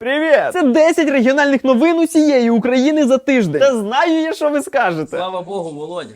Привіт! Це 10 регіональних новин усієї України за тиждень. Та знаю я, що ви скажете. Слава Богу, Володя.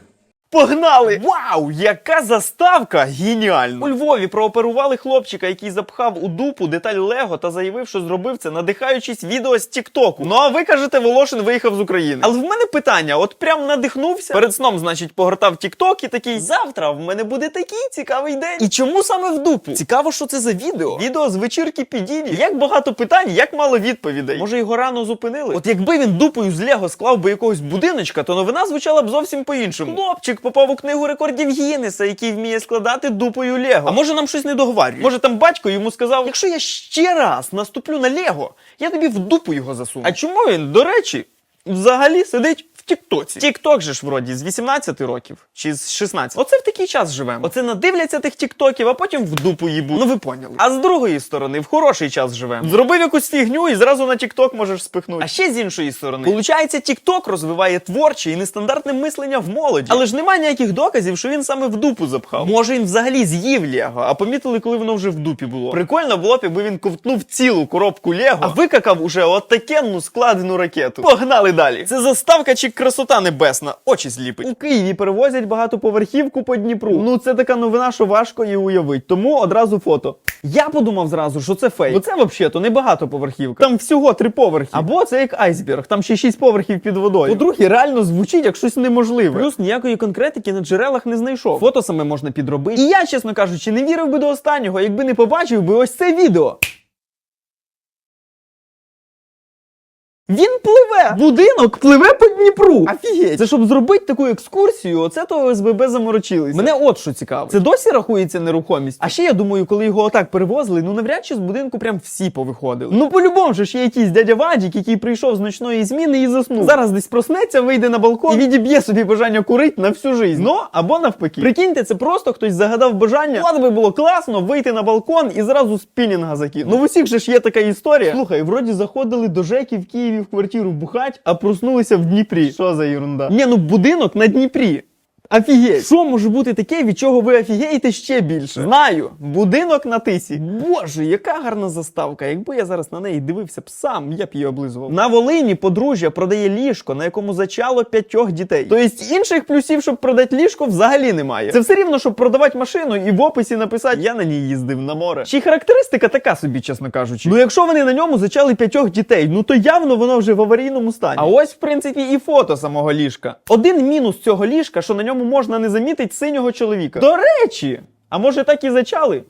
Погнали! Вау! Яка заставка! Геніально! У Львові прооперували хлопчика, який запхав у дупу деталь Лего та заявив, що зробив це, надихаючись відео з Тіктоку. Ну а ви кажете, Волошин виїхав з України. Але в мене питання: от прям надихнувся. Перед сном, значить, погортав Тікток і такий. Завтра в мене буде такий цікавий день. І чому саме в дупу? Цікаво, що це за відео. Відео з вечірки підіді. Як багато питань, як мало відповідей. Може його рано зупинили? От якби він дупою з Лего склав би якогось будиночка, то новина звучала б зовсім по-іншому. Хлопчик попав у книгу рекордів Гіннеса, який вміє складати дупою Лего. А може нам щось не договарює? Може там батько йому сказав: якщо я ще раз наступлю на Лего, я тобі в дупу його засуну. А чому він, до речі, взагалі сидить в Тіктоці? Тікток же ж вроді з 18 років чи з 16. Оце в такий час живемо. Оце надивляться тих тіктоків, а потім в дупу їбу. Ну ви поняли. А з другої сторони, в хороший час живемо. Зробив якусь фігню і зразу на тікток можеш спихнути. А ще з іншої сторони, получається, тікток розвиває творче і нестандартне мислення в молоді. Але ж немає ніяких доказів, що він саме в дупу запхав. Може він взагалі з'їв Лего, а помітили, коли воно вже в дупі було. Прикольно було б, якби він ковтнув цілу коробку Лего, а викакав уже от такенну складену ракету. Погнали далі. Це заставка чи красота небесна, очі зліпить. У Києві перевозять багатоповерхівку по Дніпру. Ну це така новина, що важко її уявити. Тому одразу фото. Я подумав зразу, що це фейк. Бо це взагалі не багатоповерхівка. Там всього три поверхи. Або це як айсберг, там ще шість поверхів під водою. По-друге, реально звучить як щось неможливе. Плюс ніякої конкретики на джерелах не знайшов. Фото саме можна підробити. І я, чесно кажучи, не вірив би до останнього, якби не побачив би ось це відео. Він пливе! Будинок пливе по Дніпру! Офігеть! Це щоб зробити таку екскурсію, оце то ОСББ заморочились. Мене от що цікаво. Це досі рахується нерухомість. А ще я думаю, коли його отак перевозили, ну навряд чи з будинку прям всі повиходили. Ну по-любому ж є якийсь дядя Вадік, який прийшов з ночної зміни і заснув. Зараз десь проснеться, вийде на балкон і відіб'є собі бажання курити на всю жизнь. Ну або навпаки. Прикиньте, це просто хтось загадав бажання. Ладно би було класно вийти на балкон і зразу спінінга закинути. Ну в усіх же ж є така історія. Слухай, вроді заходили до Жеки в Києві в квартиру бухать, а проснулися в Дніпрі. Що за ерунда? Ні, ну будинок на Дніпрі. Офігеть! Що може бути таке, від чого ви офігеєте ще більше? Знаю, будинок на тисі. Боже, яка гарна заставка. Якби я зараз на неї дивився б сам, я б її облизував. На Волині подружжя продає ліжко, на якому зачало п'ятьох дітей. Тобто інших плюсів, щоб продати ліжко, взагалі немає. Це все рівно, щоб продавати машину і в описі написати Я на ній їздив на море. Чи характеристика така собі, чесно кажучи. Ну якщо вони на ньому зачали п'ятьох дітей, ну то явно воно вже в аварійному стані. А ось, в принципі, і фото самого ліжка. Один мінус цього ліжка, що на ньому можна не замітить синього чоловіка. До речі, а може так і зачали?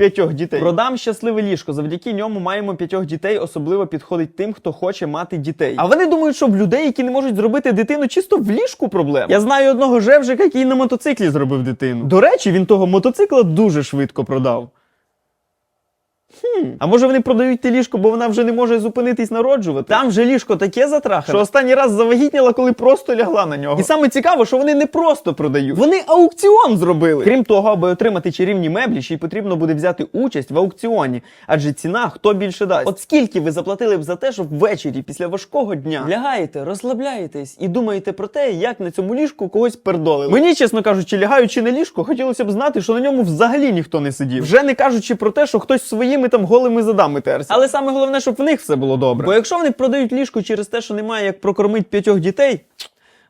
П'ятьох дітей. Продам щасливе ліжко. Завдяки ньому маємо п'ятьох дітей. Особливо підходить тим, хто хоче мати дітей. А вони думають, що в людей, які не можуть зробити дитину, чисто в ліжку проблема. Я знаю одного жевжика, який на мотоциклі зробив дитину. До речі, він того мотоцикла дуже швидко продав. Хм. А може вони продають те ліжко, бо вона вже не може зупинитись народжувати? Там же ліжко таке затрахане, що останній раз завагітніла, коли просто лягла на нього. І саме цікаво, що вони не просто продають. Вони аукціон зробили. Крім того, аби отримати чарівні меблі, ще й потрібно буде взяти участь в аукціоні. Адже ціна хто більше дасть. От скільки ви заплатили б за те, щоб ввечері після важкого дня лягаєте, розслабляєтесь і думаєте про те, як на цьому ліжку когось пердолили. Мені, чесно кажучи, лягаючи на ліжко, хотілося б знати, що на ньому взагалі ніхто не сидів. Вже не кажучи про те, що хтось своїми там голими задами терся. Але саме головне, щоб в них все було добре. Бо якщо вони продають ліжко через те, що немає як прокормити п'ятьох дітей.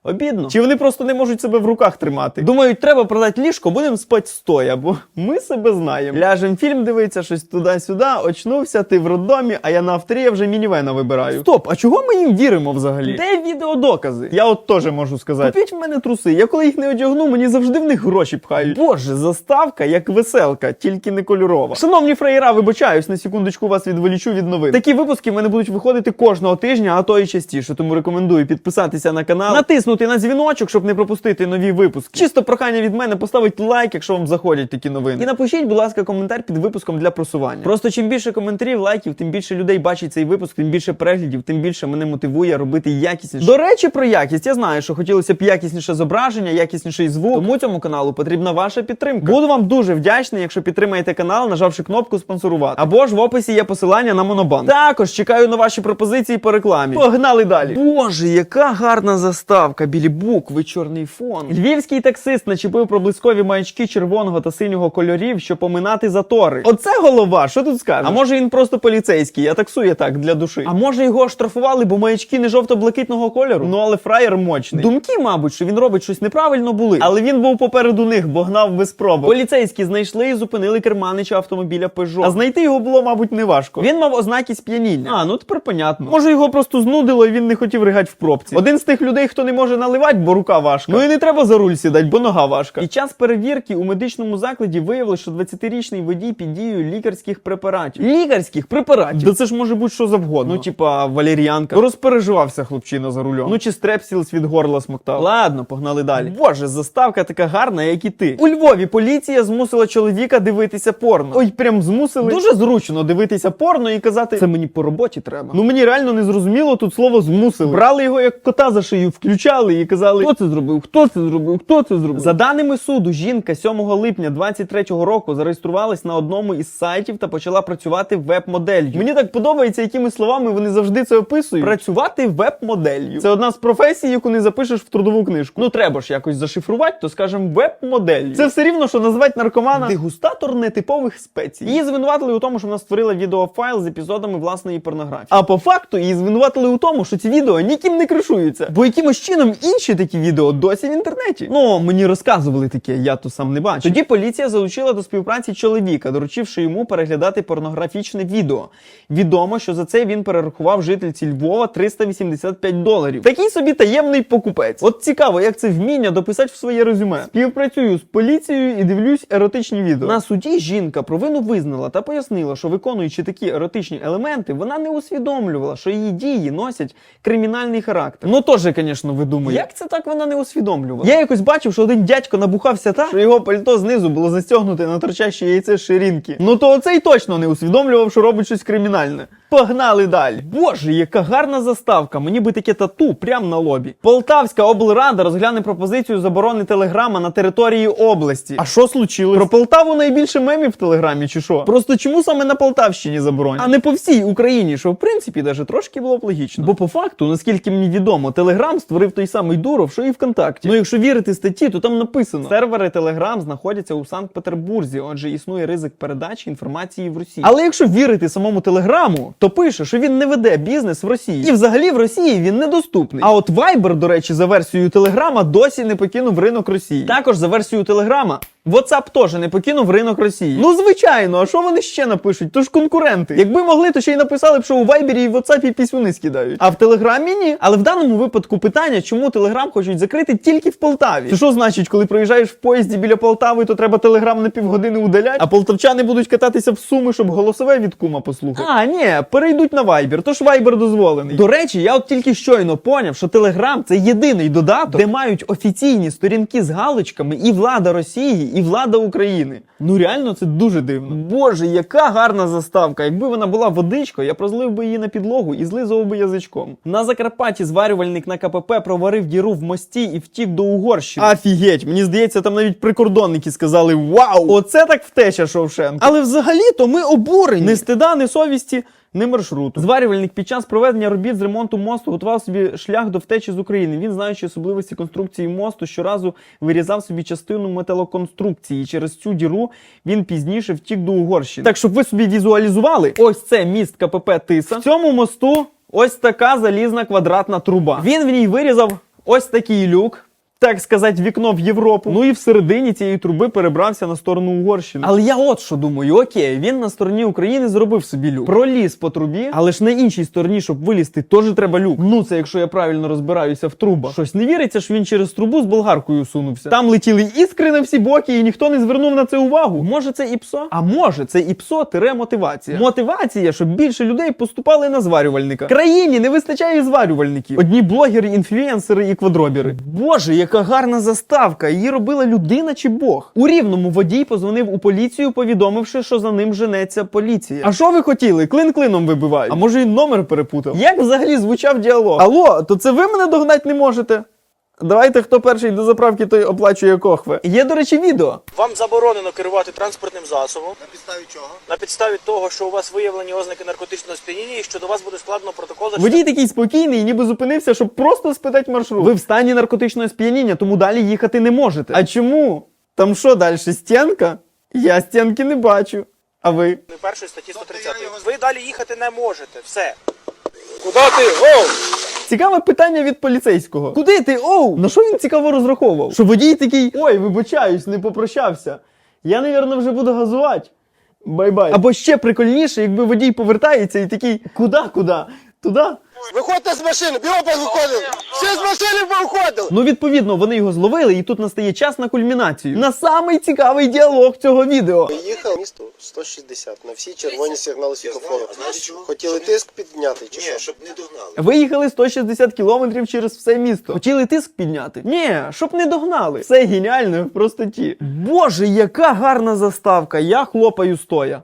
Обідно. Чи вони просто не можуть себе в руках тримати? Думають, треба продати ліжко, будемо спати стоя, бо ми себе знаємо. Ляжем фільм дивиться, щось туди-сюди, очнувся, ти в роддомі, а я на авторі вже мінівена вибираю. Стоп, а чого ми їм віримо взагалі? Де відеодокази? Я от теж можу сказати. Купіть в мене труси. Я коли їх не одягну, мені завжди в них гроші пхають. Боже, заставка як веселка, тільки не кольорова. Шановні фраєра, вибачаюсь, на секундочку вас відволічу від новин. Такі випуски в мене будуть виходити кожного тижня, а то і частіше. Тому рекомендую підписатися на канал, натиснути на дзвіночок, щоб не пропустити нові випуски. Чисто прохання від мене поставити лайк, якщо вам заходять такі новини. І напишіть, будь ласка, коментар під випуском для просування. Просто чим більше коментарів, лайків, тим більше людей бачить цей випуск, тим більше переглядів, тим більше мене мотивує робити якісніше. До речі, про якість я знаю, що хотілося б якісніше зображення, якісніший звук. Тому цьому каналу потрібна ваша підтримка. Буду вам дуже вдячний, якщо підтримаєте канал, нажавши кнопку спонсорувати. Або ж в описі є посилання на монобанк. Також чекаю на ваші пропозиції по рекламі. Погнали далі. Боже, яка гарна заставка! Заставка, білі букви, чорний фон. Львівський таксист начепив проблискові маячки червоного та синього кольорів, щоб поминати затори. Оце голова, що тут скажеш? А може він просто поліцейський, я таксує так для душі. А може його штрафували, бо маячки не жовто-блакитного кольору? Ну але фраєр мощний. Думки, мабуть, що він робить щось неправильно були. Але він був попереду них, бо гнав без пробок. Поліцейські знайшли і зупинили керманича автомобіля Peugeot. А знайти його було, мабуть, неважко. Він мав ознаки сп'яніння. А, ну тепер понятно. Може його просто знудило, і він не хотів ригати в пробці. Один з тих людей, хто не може наливати, бо рука важка. Ну і не треба за руль сідати, бо нога важка. Під час перевірки у медичному закладі виявили, що 20-річний водій під дією лікарських препаратів. Лікарських препаратів? Да це ж може бути що завгодно. Ну, типа валеріанка. Розпереживався хлопчина за рулем. Ну чи стрепсілс від горла смоктав. Ладно, погнали далі. Боже, заставка така гарна, як і ти. У Львові поліція змусила чоловіка дивитися порно. Ой, прям змусили. Дуже зручно дивитися порно і казати, це мені по роботі треба. Ну мені реально не зрозуміло тут слово змусили. Брали його як кота за шию, включали і казали, хто це зробив, хто це зробив, хто це зробив. За даними суду, жінка 7 липня 23-го року зареєструвалась на одному із сайтів та почала працювати веб-моделлю. Мені так подобається, якими словами вони завжди це описують. Працювати веб-моделлю. Це одна з професій, яку не запишеш в трудову книжку. Ну треба ж якось зашифрувати, то скажемо веб-моделлю. Це все рівно, що назвати наркомана дегустатор нетипових спецій. Її звинуватили у тому, що вона створила відеофайл з епізодами власної порнографії. А по факту її звинуватили у тому, що ці відео ніким не кришуються. Бо якимось чином інші такі відео досі в інтернеті. Ну мені розказували таке, я то сам не бачу. Тоді поліція залучила до співпраці чоловіка, доручивши йому переглядати порнографічне відео. Відомо, що за це він перерахував жительці Львова 385 доларів. Такий собі таємний покупець. От цікаво, як це вміння дописати в своє резюме. Співпрацюю з поліцією і дивлюсь еротичні відео. На суді жінка провину визнала та пояснила, що виконуючи такі еротичні елементи, вона не усвідомлювала, що її дії носять кримінальний характер. Ну теж, звісно, ви думаєте, як це так вона не усвідомлювала? Я якось бачив, що один дядько набухався так, що його пальто знизу було застягнуте на торчащі яйце ширинки. Ну то оцей точно не усвідомлював, що робить щось кримінальне. Погнали далі. Боже, яка гарна заставка. Мені би таке тату прямо на лобі. Полтавська облрада розгляне пропозицію заборони телеграма на території області. А що случилось? Про Полтаву найбільше мемів в телеграмі, чи що? Просто чому саме на Полтавщині заборонять? А не по всій Україні, що в принципі даже трошки було б логічно. Бо по факту, наскільки мені відомо, Телеграм створив той самий Дуров, що і ВКонтакті. Ну якщо вірити статті, то там написано: сервери Телеграм знаходяться у Санкт-Петербурзі, отже, існує ризик передачі інформації в Росії. Але якщо вірити самому Телеграму, то пише, що він не веде бізнес в Росії. І взагалі в Росії він недоступний. А от Viber, до речі, за версією Телеграма досі не покинув ринок Росії. Також за версією Телеграма. WhatsApp теж не покинув ринок Росії. Ну звичайно, а що вони ще напишуть? То ж конкуренти. Якби могли, то ще й написали б, що у Вайбері і в WhatsApp пісюни скидають. А в Телеграмі ні. Але в даному випадку питання, чому Телеграм хочуть закрити тільки в Полтаві. Це що значить, коли проїжджаєш в поїзді біля Полтави, то треба Телеграм на півгодини удаляти, а полтавчани будуть кататися в суми, щоб голосове від кума послухати. А, ні, перейдуть на Viber, то ж Viber дозволений. До речі, я от тільки щойно поняв, що Телеграм це єдиний додаток, де мають офіційні сторінки з галочками і влада Росії, і влада України. Ну реально це дуже дивно. Боже, яка гарна заставка! Якби вона була водичкою, я прозлив би її на підлогу і злизував би язичком. На Закарпатті зварювальник на КПП проварив діру в мості і втік до Угорщини. Офігеть, мені здається, там навіть прикордонники сказали: Вау! Оце так втеча Шовшенко. Але взагалі-то ми обурені. Не стида, не совісті. Не маршруту. Зварювальник під час проведення робіт з ремонту мосту готував собі шлях до втечі з України. Він, знаючи особливості конструкції мосту, щоразу вирізав собі частину металоконструкції. І через цю діру він пізніше втік до Угорщини. Так, щоб ви собі візуалізували, ось це міст КПП Тиса. В цьому мосту ось така залізна квадратна труба. Він в ній вирізав ось такий люк так сказати, вікно в Європу. Ну і всередині цієї труби перебрався на сторону Угорщини. Але я от що думаю, окей, він на стороні України зробив собі люк. Проліз по трубі, але ж на іншій стороні, щоб вилізти, теж треба люк. Ну це якщо я правильно розбираюся в трубах. Щось не віриться, що він через трубу з болгаркою сунувся. Там летіли іскри на всі боки, і ніхто не звернув на це увагу. Може, це іпсо? А може, це іпсо тире мотивація. Мотивація, щоб більше людей поступали на зварювальника. Країні не вистачає зварювальників. Одні блогери, інфлюенсери і квадробіри. Боже, як яка гарна заставка. Її робила людина чи Бог. У рівному водій позвонив у поліцію, повідомивши, що за ним женеться поліція. А що ви хотіли? Клин клином вибивають. А може він номер перепутав? Як взагалі звучав діалог? Алло, то це ви мене догнати не можете? Давайте, хто перший до заправки, той оплачує кохве. Є, до речі, відео. Вам заборонено керувати транспортним засобом На підставі чого? на підставі того, що у вас виявлені ознаки наркотичного сп'яніння і що до вас буде складено протокол. за Водій такий спокійний, ніби зупинився, щоб просто спитати маршрут. Ви в стані наркотичного сп'яніння, тому далі їхати не можете. А чому? Там що далі? Стінка? Я стінки не бачу. А ви? частини першої статті Тобто 130. його- Ви далі їхати не можете. Все. Куди ти? Гоу! Цікаве питання від поліцейського. Куди ти? Оу! На що він цікаво розраховував? Що водій такий, ой, вибачаюсь, не попрощався. Я, навірно, вже буду газувати. Бай-бай. Або ще прикольніше, якби водій повертається і такий, куди, куди? Туди? Виходьте з машини, бігом виходили! Всі з машини виходили! Ну, відповідно, вони його зловили, і тут настає час на кульмінацію. На самий цікавий діалог цього відео. Їхав місто 160 на всі червоні сигнали світлофору. Хотіли тиск підняти чи що? щоб не догнали. Виїхали 160 кілометрів через все місто. Хотіли тиск підняти? Ні, щоб не догнали. Все геніально в простоті. Боже, яка гарна заставка! Я хлопаю стоя.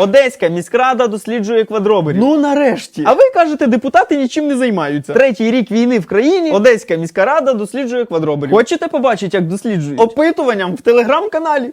Одеська міськрада досліджує квадроберів. Ну нарешті. А ви кажете, депутати нічим не займаються. Третій рік війни в країні. Одеська міська рада досліджує квадроберів. Хочете побачити, як досліджують? Опитуванням в телеграм-каналі.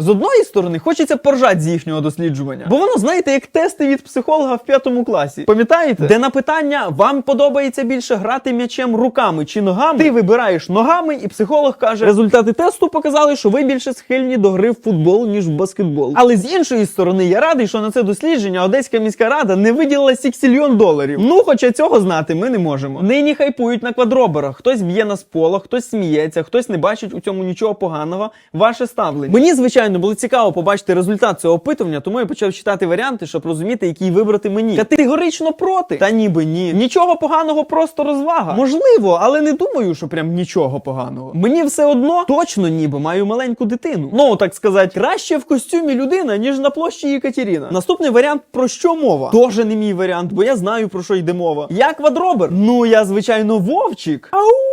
З одної сторони, хочеться поржати з їхнього досліджування, бо воно, знаєте, як тести від психолога в п'ятому класі. Пам'ятаєте? Де на питання вам подобається більше грати м'ячем руками чи ногами? Ти вибираєш ногами, і психолог каже: результати тесту показали, що ви більше схильні до гри в футбол, ніж в баскетбол. Але з іншої сторони, я радий, що на це дослідження Одеська міська рада не виділила сіксільйон доларів. Ну, хоча цього знати ми не можемо. Нині хайпують на квадроберах. Хтось б'є на сполох, хтось сміється, хтось не бачить у цьому нічого поганого. Ваше ставлення. Мені, звичайно, було цікаво побачити результат цього опитування, тому я почав читати варіанти, щоб розуміти, який вибрати мені. Категорично проти. Та ніби ні. Нічого поганого, просто розвага. Можливо, але не думаю, що прям нічого поганого. Мені все одно точно ніби маю маленьку дитину. Ну, так сказати, краще в костюмі людина, ніж на площі Єкатеріна. Наступний варіант про що мова? Тоже не мій варіант, бо я знаю про що йде мова. Я квадробер. Ну я звичайно вовчик. Ау!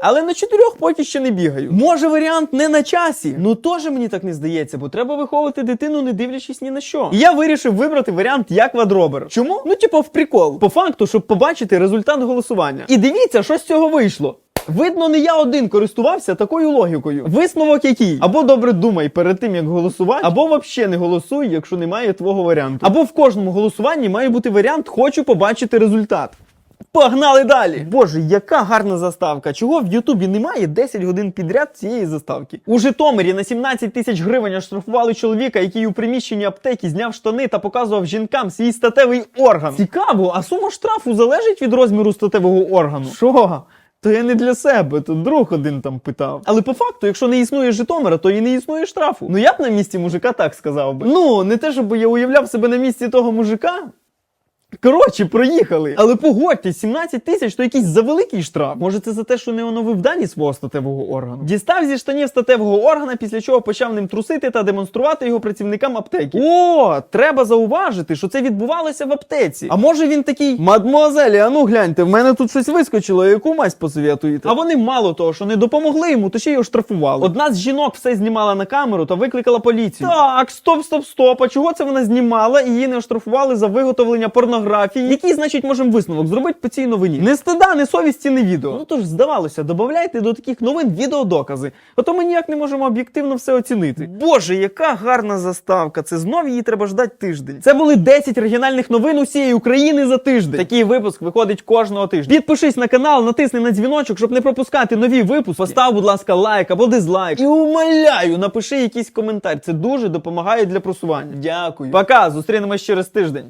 Але на чотирьох поки ще не бігаю. Може, варіант не на часі. Ну теж мені так не здається, бо треба виховувати дитину, не дивлячись ні на що. І я вирішив вибрати варіант я квадробер. Чому? Ну, типу, в прикол. По факту, щоб побачити результат голосування. І дивіться, що з цього вийшло. Видно, не я один користувався такою логікою. Висновок який? Або добре думай перед тим, як голосувати, або взагалі не голосуй, якщо немає твого варіанту. Або в кожному голосуванні має бути варіант Хочу побачити результат. Погнали далі! Боже, яка гарна заставка! Чого в Ютубі немає 10 годин підряд цієї заставки? У Житомирі на 17 тисяч гривень оштрафували чоловіка, який у приміщенні аптеки зняв штани та показував жінкам свій статевий орган. Цікаво, а сума штрафу залежить від розміру статевого органу? Що? То я не для себе, то друг один там питав. Але по факту, якщо не існує Житомира, то і не існує штрафу. Ну я б на місці мужика так сказав би. Ну, не те, щоб я уявляв себе на місці того мужика. Коротше, проїхали. Але погодьтесь, 17 тисяч то якийсь завеликий штраф. Може, це за те, що не оновив дані свого статевого органу. Дістав зі штанів статевого органа, після чого почав ним трусити та демонструвати його працівникам аптеки. О, треба зауважити, що це відбувалося в аптеці. А може він такий, мадмуазелі, а ну гляньте, в мене тут щось вискочило, яку мазь посовітуєте? А вони мало того, що не допомогли йому, то ще й оштрафували. Одна з жінок все знімала на камеру та викликала поліцію. Так, стоп, стоп, стоп. А чого це вона знімала і її не оштрафували за виготовлення порнографії? Який, значить, можемо висновок зробити по цій новині? Не стида, не совісті, не відео. Ну тож здавалося, додавайте до таких новин відеодокази. А то ми ніяк не можемо об'єктивно все оцінити. Боже, яка гарна заставка! Це знов її треба ждати тиждень. Це були 10 регіональних новин усієї України за тиждень. Такий випуск виходить кожного тижня. Підпишись на канал, натисни на дзвіночок, щоб не пропускати нові випуски. Постав, будь ласка, лайк або дизлайк. І умоляю, напиши якийсь коментар. Це дуже допомагає для просування. Дякую. Пока, зустрінемось через тиждень.